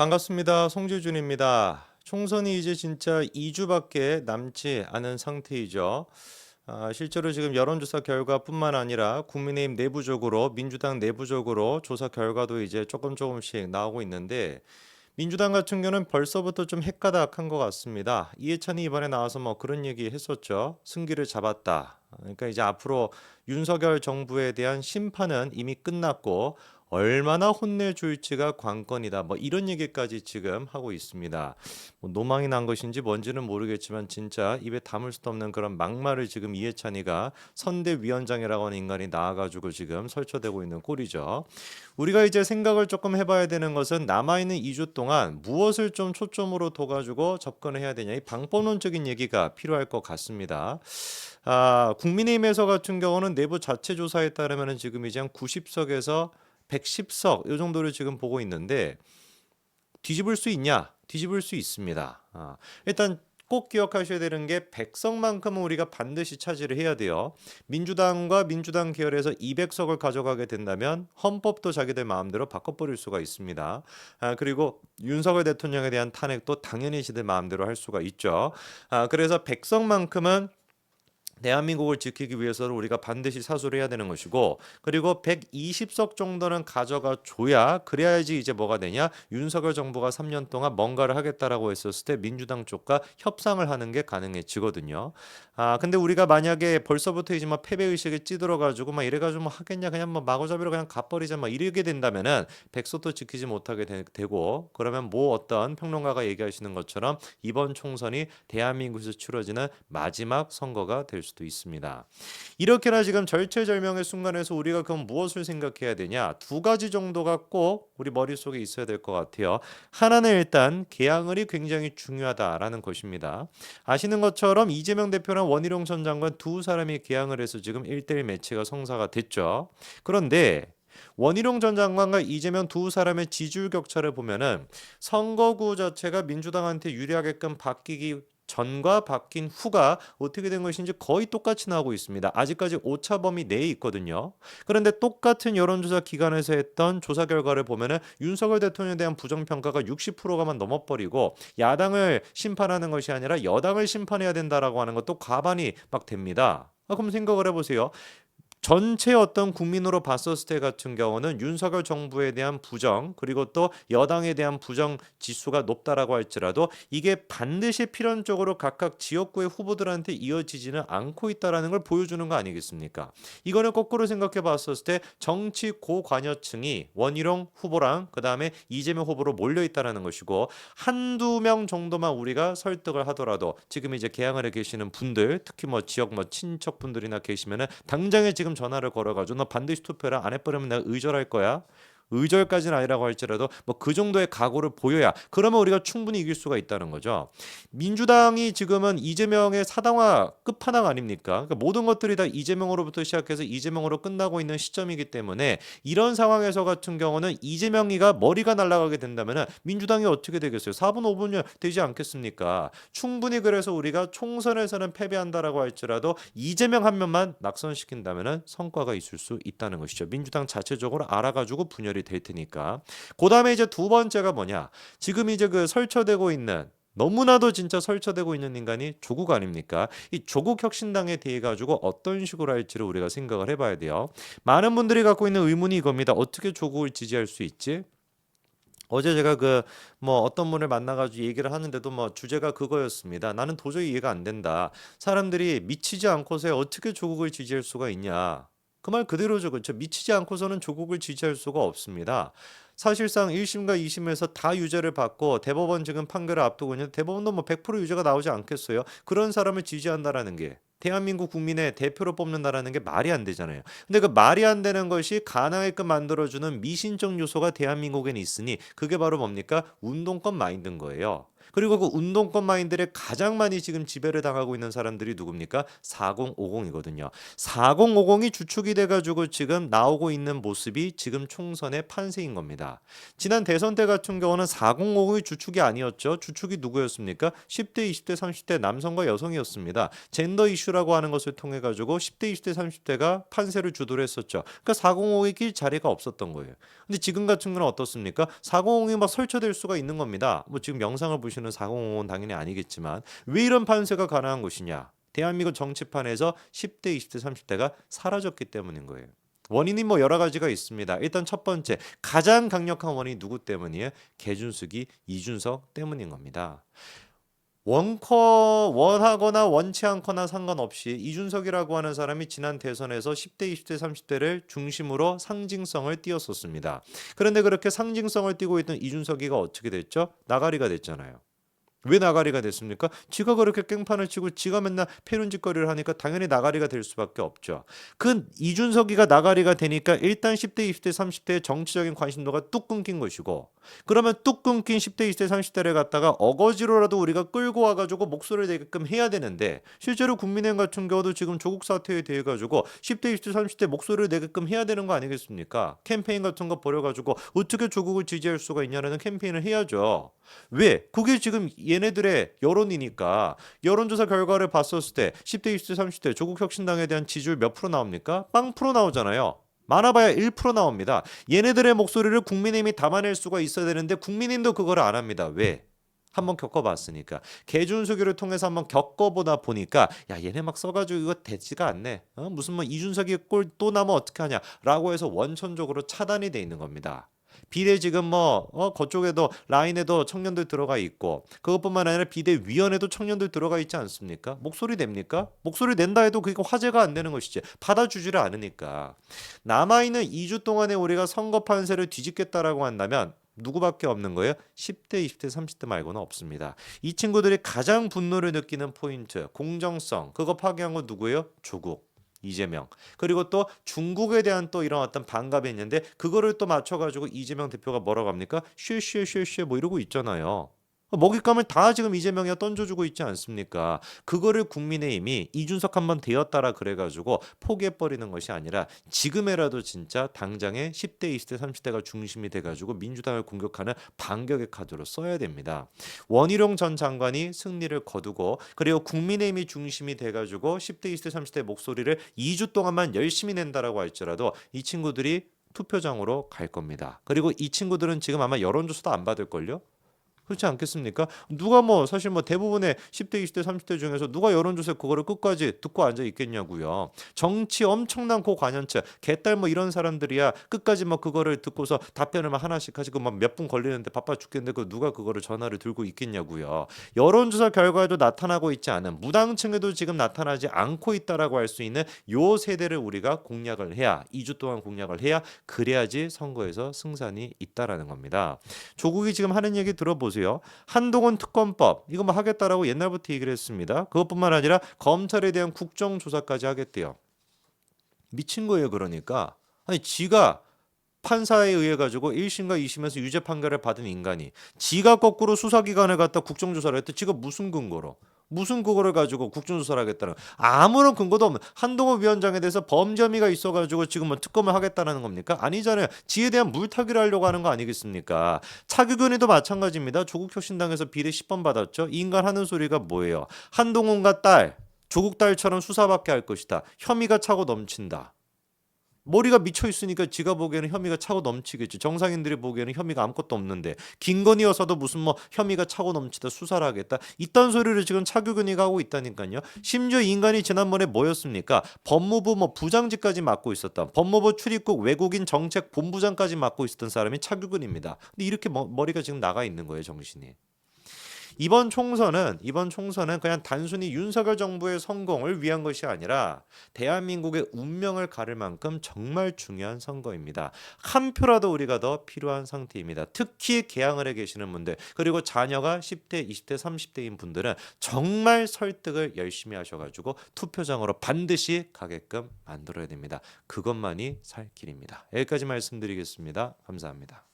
반갑습니다. 송재준입니다. 총선이 이제 진짜 2주밖에 남지 않은 상태이죠. 아, 실제로 지금 여론조사 결과뿐만 아니라 국민의힘 내부적으로 민주당 내부적으로 조사 결과도 이제 조금 조금씩 나오고 있는데 민주당 같은 경우는 벌써부터 좀 헷가닥한 것 같습니다. 이해찬이 이번에 나와서 뭐 그런 얘기 했었죠. 승기를 잡았다. 그러니까 이제 앞으로 윤석열 정부에 대한 심판은 이미 끝났고 얼마나 혼내줄지가 관건이다. 뭐 이런 얘기까지 지금 하고 있습니다. 뭐 노망이 난 것인지 뭔지는 모르겠지만 진짜 입에 담을 수도 없는 그런 막말을 지금 이해찬이가 선대위원장이라고 하는 인간이 나와가지고 지금 설쳐대고 있는 꼴이죠. 우리가 이제 생각을 조금 해봐야 되는 것은 남아있는 2주 동안 무엇을 좀 초점으로 둬가지고 접근을 해야 되냐 이 방법론적인 얘기가 필요할 것 같습니다. 아, 국민의힘에서 같은 경우는 내부 자체 조사에 따르면 지금 이제 한 90석에서 110석 이 정도를 지금 보고 있는데 뒤집을 수 있냐? 뒤집을 수 있습니다. 아, 일단 꼭 기억하셔야 되는 게 백석만큼은 우리가 반드시 차지를 해야 돼요. 민주당과 민주당 계열에서 200석을 가져가게 된다면 헌법도 자기들 마음대로 바꿔버릴 수가 있습니다. 아, 그리고 윤석열 대통령에 대한 탄핵도 당연히 지들 마음대로 할 수가 있죠. 아, 그래서 백석만큼은 대한민국을 지키기 위해서는 우리가 반드시 사수를 해야 되는 것이고 그리고 120석 정도는 가져가 줘야 그래야지 이제 뭐가 되냐 윤석열 정부가 3년 동안 뭔가를 하겠다라고 했었을 때 민주당 쪽과 협상을 하는 게 가능해지거든요. 아 근데 우리가 만약에 벌써부터 이제 막 패배 의식에 찌들어 가지고 막 이래 가지고 뭐 하겠냐 그냥 뭐 마구잡이로 그냥 가버리자 막 이러게 된다면은 백석도 지키지 못하게 되, 고 그러면 뭐 어떤 평론가가 얘기하시는 것처럼 이번 총선이 대한민국에서 치러지는 마지막 선거가 될 수도 있습니다. 이렇게나 지금 절체절명의 순간에서 우리가 그럼 무엇을 생각해야 되냐? 두 가지 정도가 꼭 우리 머릿속에 있어야 될 것 같아요. 하나는 일단 개항을이 굉장히 중요하다라는 것입니다. 아시는 것처럼 이재명 대표랑 원희룡 전 장관 두 사람이 개항을 해서 지금 1대1 매치가 성사가 됐죠. 그런데 원희룡 전 장관과 이재명 두 사람의 지지율 격차를 보면은 선거구 자체가 민주당한테 유리하게끔 바뀌기 전과 바뀐 후가 어떻게 된 것인지 거의 똑같이 나오고 있습니다. 아직까지 오차 범위 내에 있거든요. 그런데 똑같은 여론조사 기관에서 했던 조사 결과를 보면은 윤석열 대통령에 대한 부정 평가가 60%가만 넘어버리고 야당을 심판하는 것이 아니라 여당을 심판해야 된다라고 하는 것도 과반이 막 됩니다. 아, 그럼 생각을 해보세요. 전체 어떤 국민으로 봤었을 때 같은 경우는 윤석열 정부에 대한 부정 그리고 또 여당에 대한 부정 지수가 높다라고 할지라도 이게 반드시 필연적으로 각각 지역구의 후보들한테 이어지지는 않고 있다라는 걸 보여주는 거 아니겠습니까? 이거는 거꾸로 생각해 봤었을 때 정치 고관여층이 원희룡 후보랑 그다음에 이재명 후보로 몰려 있다라는 것이고 한두 명 정도만 우리가 설득을 하더라도 지금 이제 개항을 해 계시는 분들 특히 뭐 지역 뭐 친척분들이나 계시면은 당장에 지금 지금 전화를 걸어가지고 너 반드시 투표를 안 해버리면 내가 의절할 거야. 의절까지는 아니라고 할지라도 뭐 그 정도의 각오를 보여야 그러면 우리가 충분히 이길 수가 있다는 거죠. 민주당이 지금은 이재명의 사당화 끝판왕 아닙니까? 그러니까 모든 것들이 다 이재명으로부터 시작해서 이재명으로 끝나고 있는 시점이기 때문에 이런 상황에서 같은 경우는 이재명이가 머리가 날아가게 된다면 민주당이 어떻게 되겠어요? 4분 5분이 되지 않겠습니까? 충분히 그래서 우리가 총선에서는 패배한다라고 할지라도 이재명 한 명만 낙선시킨다면 성과가 있을 수 있다는 것이죠. 민주당 자체적으로 알아가지고 분열이 연결이 될 테니까. 그다음에 이제 두 번째가 뭐냐? 지금 이제 그 설쳐되고 있는 너무나도 진짜 설쳐되고 있는 인간이 조국 아닙니까? 이 조국 혁신당에 대해 가지고 어떤 식으로 할지를 우리가 생각을 해봐야 돼요. 많은 분들이 갖고 있는 의문이 이겁니다. 어떻게 조국을 지지할 수 있지? 어제 제가 그 뭐 어떤 분을 만나가지고 얘기를 하는데도 뭐 주제가 그거였습니다. 나는 도저히 이해가 안 된다. 사람들이 미치지 않고서 어떻게 조국을 지지할 수가 있냐? 그 말 그대로죠. 그렇죠. 미치지 않고서는 조국을 지지할 수가 없습니다. 사실상 1심과 2심에서 다 유죄를 받고 대법원 지금 판결을 앞두고 있는데 대법원도 뭐 100% 유죄가 나오지 않겠어요. 그런 사람을 지지한다라는 게 대한민국 국민의 대표로 뽑는다라는 게 말이 안 되잖아요. 근데 그 말이 안 되는 것이 가능하게끔 만들어주는 미신적 요소가 대한민국에는 있으니 그게 바로 뭡니까? 운동권 마인드인 거예요. 그리고 그 운동권 마인드에 가장 많이 지금 지배를 당하고 있는 사람들이 누굽니까? 4050이거든요. 4050이 주축이 돼가지고 지금 나오고 있는 모습이 지금 총선의 판세인 겁니다. 지난 대선 때 같은 경우는 4050이 주축이 아니었죠. 주축이 누구였습니까? 10대, 20대, 30대 남성과 여성이었습니다. 젠더 이슈라고 하는 것을 통해 가지고 10대, 20대, 30대가 판세를 주도를 했었죠. 그러니까 4050이 낄 자리가 없었던 거예요. 근데 지금 같은 경우는 어떻습니까? 4050이 막 설쳐될 수가 있는 겁니다. 뭐 지금 영상을 보시는 4050은 당연히 아니겠지만 왜 이런 판세가 가능한 것이냐? 대한민국 정치판에서 10대, 20대, 30대가 사라졌기 때문인 거예요. 원인이 뭐 여러 가지가 있습니다. 일단 첫 번째 가장 강력한 원인이 누구 때문이에요? 개준숙이 이준석 때문인 겁니다. 원커 원하거나 원치 않거나 상관없이 이준석이라고 하는 사람이 지난 대선에서 10대, 20대, 30대를 중심으로 상징성을 띄었었습니다. 그런데 그렇게 상징성을 띄고 있던 이준석이가 어떻게 됐죠? 나가리가 됐잖아요. 왜 나가리가 됐습니까? 지가 그렇게 깽판을 치고 지가 맨날 패륜 짓거리를 하니까 당연히 나가리가 될 수밖에 없죠. 그 이준석이가 나가리가 되니까 일단 10대, 20대, 30대의 정치적인 관심도가 뚝 끊긴 것이고 그러면 뚝 끊긴 10대, 20대, 30대를 갖다가 어거지로라도 우리가 끌고 와가지고 목소리를 내게끔 해야 되는데 실제로 국민의힘 같은 경우도 지금 조국 사태에 대해 가지고 10대, 20대, 30대 목소리를 내게끔 해야 되는 거 아니겠습니까? 캠페인 같은 거 벌여가지고 어떻게 조국을 지지할 수가 있냐라는 캠페인을 해야죠. 왜? 그게 지금 얘네들의 여론이니까 여론조사 결과를 봤었을 때 10대, 20대, 30대 조국 혁신당에 대한 지지율 몇 프로 나옵니까? 빵 프로 나오잖아요. 많아봐야 1% 나옵니다. 얘네들의 목소리를 국민의힘이 담아낼 수가 있어야 되는데 국민의힘도 그걸 안 합니다. 왜? 한번 겪어봤으니까 개준석이를 통해서 한번 겪어보다 보니까 야 얘네 막 써가지고 이거 되지가 않네 어? 무슨 뭐 이준석이 꼴 또 나면 어떻게 하냐라고 해서 원천적으로 차단이 돼 있는 겁니다. 비례 지금 뭐 어, 그쪽에도 라인에도 청년들 들어가 있고 그것뿐만 아니라 비대 위원회도 청년들 들어가 있지 않습니까? 목소리 냅니까? 목소리 낸다 해도 그게 화제가 안 되는 것이지 받아주지를 않으니까 남아 있는 2주 동안에 우리가 선거 판세를 뒤집겠다라고 한다면 누구밖에 없는 거예요? 10대, 20대, 30대 말고는 없습니다. 이 친구들이 가장 분노를 느끼는 포인트, 공정성, 그거 파괴한 건 누구예요? 조국. 이재명 그리고 또 중국에 대한 또 이런 어떤 반감이 있는데 그거를 또 맞춰가지고 이재명 대표가 뭐라고 합니까? 쉐쉐쉐쉐 뭐 이러고 있잖아요. 먹잇감을 다 지금 이재명이 던져주고 있지 않습니까? 그거를 국민의힘이 이준석 한번 되었다라 그래가지고 포기해버리는 것이 아니라 지금에라도 진짜 당장에 10대, 20대, 30대가 중심이 돼가지고 민주당을 공격하는 반격의 카드로 써야 됩니다. 원희룡 전 장관이 승리를 거두고 그리고 국민의힘이 중심이 돼가지고 10대, 20대, 30대 목소리를 2주 동안만 열심히 낸다라고 할지라도 이 친구들이 투표장으로 갈 겁니다. 그리고 이 친구들은 지금 아마 여론조사도 안 받을걸요? 그렇지 않겠습니까? 누가 뭐 사실 뭐 대부분의 10대, 20대, 30대 중에서 누가 여론조사 그거를 끝까지 듣고 앉아 있겠냐고요. 정치 엄청난 고관여층, 개딸 뭐 이런 사람들이야 끝까지 뭐 그거를 듣고서 답변을 막 하나씩 하시고 막 몇 분 걸리는데 바빠 죽겠는데 그 누가 그거를 전화를 들고 있겠냐고요. 여론조사 결과에도 나타나고 있지 않은 무당층에도 지금 나타나지 않고 있다라고 할 수 있는 요 세대를 우리가 공략을 해야 2주 동안 공략을 해야 그래야지 선거에서 승산이 있다라는 겁니다. 조국이 지금 하는 얘기 들어보세요. 보세요. 한동훈 특검법 이거 뭐 하겠다라고 옛날부터 얘기를 했습니다. 그것뿐만 아니라 검찰에 대한 국정조사까지 하겠대요. 미친 거예요. 그러니까 아니 지가 판사에 의해 가지고 1심과 2심에서 유죄 판결을 받은 인간이 지가 거꾸로 수사기관을 갖다 국정조사를 했대. 지가 무슨 근거로? 무슨 그거를 가지고 국정조사를 하겠다는 아무런 근거도 없는 한동훈 위원장에 대해서 범죄 혐의가 있어가지고 지금 뭐 특검을 하겠다는 겁니까? 아니잖아요. 지에 대한 물타기를 하려고 하는 거 아니겠습니까? 차규근이도 마찬가지입니다. 조국 혁신당에서 비례 10번 받았죠. 이 인간 하는 소리가 뭐예요? 한동훈과 딸 조국 딸처럼 수사받게 할 것이다. 혐의가 차고 넘친다. 머리가 미쳐 있으니까 지가 보기에는 혐의가 차고 넘치겠지. 정상인들이 보기에는 혐의가 아무것도 없는데 김건희 여사도 무슨 뭐 혐의가 차고 넘치다 수사를 하겠다. 이딴 소리를 지금 차규근이가 하고 있다니까요. 심지어 인간이 지난번에 뭐였습니까? 법무부 뭐 부장직까지 맡고 있었던 법무부 출입국 외국인 정책 본부장까지 맡고 있었던 사람이 차규근입니다. 근데 이렇게 머리가 지금 나가 있는 거예요, 정신이. 이번 총선은 이번 총선은 그냥 단순히 윤석열 정부의 성공을 위한 것이 아니라 대한민국의 운명을 가를 만큼 정말 중요한 선거입니다. 한 표라도 우리가 더 필요한 상태입니다. 특히 개항을 해 계시는 분들 그리고 자녀가 10대, 20대, 30대인 분들은 정말 설득을 열심히 하셔가지고 투표장으로 반드시 가게끔 만들어야 됩니다. 그것만이 살 길입니다. 여기까지 말씀드리겠습니다. 감사합니다.